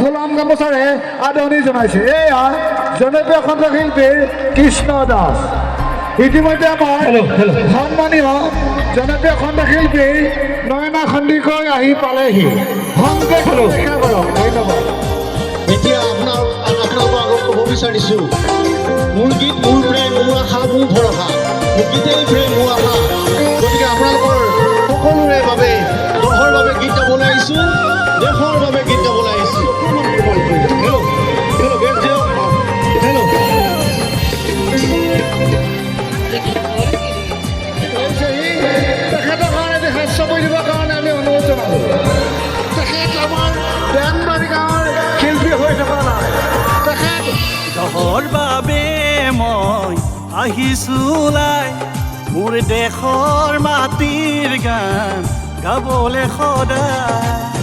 ফুলাম গামোচাৰে আদৰণি জনাইছে। এয়া জনপ্ৰিয় কণ্ঠশিল্পী কৃষ্ণ দাস। ইতিমধ্যে আমাৰ. সন্মানীয় জনপ্ৰিয় কণ্ঠশিল্পী নয়না সন্দিকৈ আহি পালেহি। সংকেত. ৰক্ষা কৰক ধন্যবাদ। এতিয়া আপোনাৰ আপোনালোকৰ আগত ক'ব বিচাৰিছোঁ মোৰ গীত মোৰ প্ৰেম মোৰ আশা মোৰ ভৰসা। মোৰ গীতেই প্ৰেম মোৰ আশা। তহৰ বাবে মই আহিছোলাই মোৰ দেশৰ মাটিৰ গান গাবলৈ সদায়।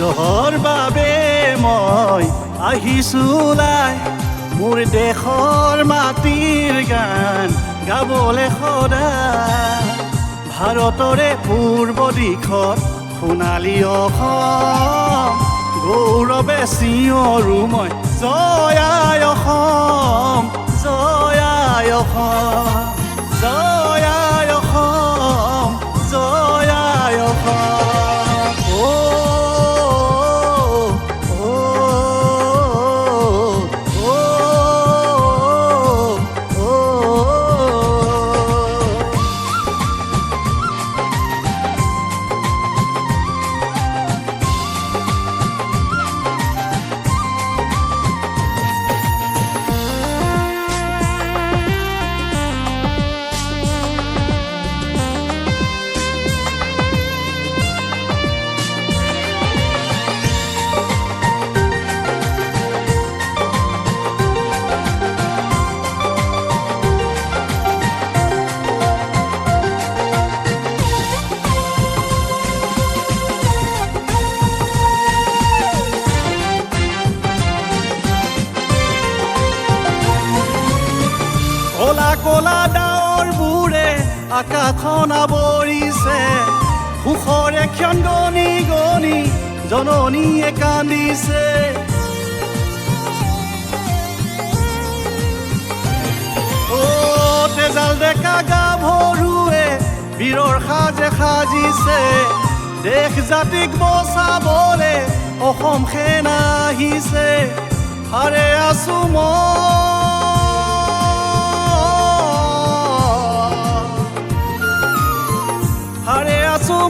দহৰ বাবে মই আহিছোলাই মোৰ দেশৰ মাটিৰ গান গাবলৈ সদায়। ভাৰতৰে পূৰ্ব দিশত সোণালী অসম। গৌৰৱে চিঞৰো মই অসম জয়াই অসম জয়াই কলা কলা ডাৱৰবোৰে আকাশখন আৱৰিছে সুখৰে ক্ষণগনি গনি জননীয়ে কান্দিছে। তেজাল ডেকা গাভৰুৱে বীৰৰ সাজে সাজিছে। দেশ জাতিক বচাবলে অসম সেনা আহিছে। হাৰে আছো মই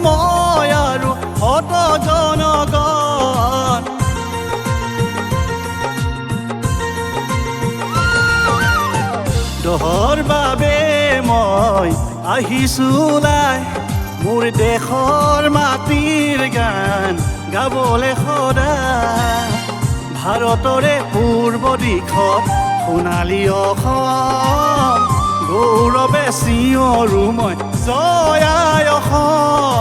মই আৰু শত জনগণ। দহৰ বাবে মই আহিছোলাই মোৰ দেশৰ মাটিৰ গান গাবলৈ সদায়। ভাৰতৰে পূৰ্ব দিশত সোণালী অসম গৌৰৱে চিঞৰো মই জয়াই অসম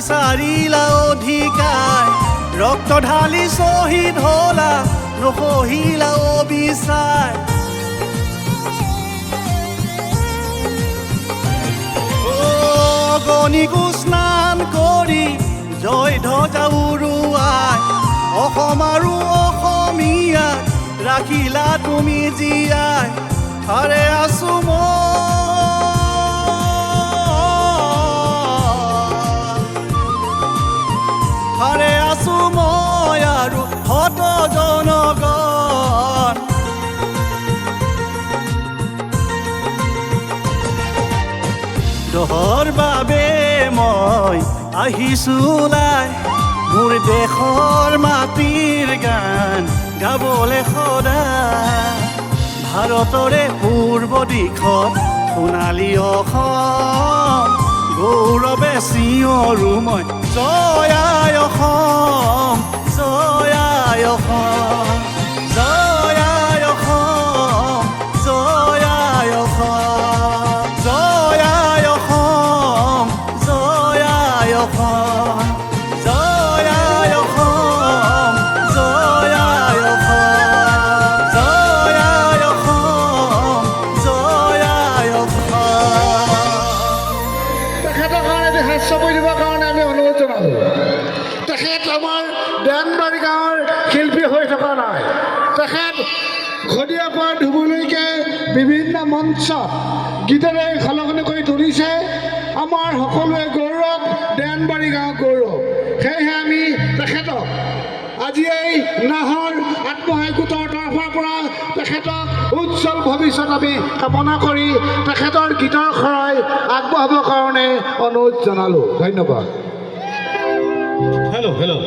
বিচাৰিলা অধিকাৰ ৰক্ত ঢালি শ্বহীদ হলা নসহিলা অবিচাৰ অগণিকো স্নান কৰি জয় ধ্বজা উৰুৱাই, অসম আৰু অসমীয়াক ৰাখিলা তুমি জীয়াই। হাৰে আছো মই দহৰ বাবে মই আহিছোলাই মোৰ দেশৰ মাটিৰ গান গাবলৈ সদায়। ভাৰতৰে পূৰ্ব দিশত সোণালী অসম, গৌৰৱে চিঞৰো মই জয়াই অসম জয়াই অসম। তেখেতৰ কাৰণে হাস্য কৰি দিবৰ কাৰণে আমি অনুৰোধ জনালোঁ তেখেত আমাৰ দেনবাৰী গাঁৱৰ শিল্পী হৈ থকা নাই। তেখেত ঘদিয়াৰ পৰা ধুবুলৈকে বিভিন্ন মঞ্চত গীতেৰে খলকনি কৰি তুলিছে। আমাৰ সকলোৱে গৌৰৱ দেনবাৰী গাঁৱৰ গৌৰৱ। সেয়েহে আমি তেখেতক আজি এই নাহৰ আত্মসহায়ক গোটৰ তৰফৰ পৰা তেখেতক ভৱিষ্যত আমি কামনা কৰি তেখেতৰ গীতৰ শৰাই আগবঢ়াবৰ কাৰণে অনুৰোধ জনালোঁ। ধন্যবাদ। Hello' hello'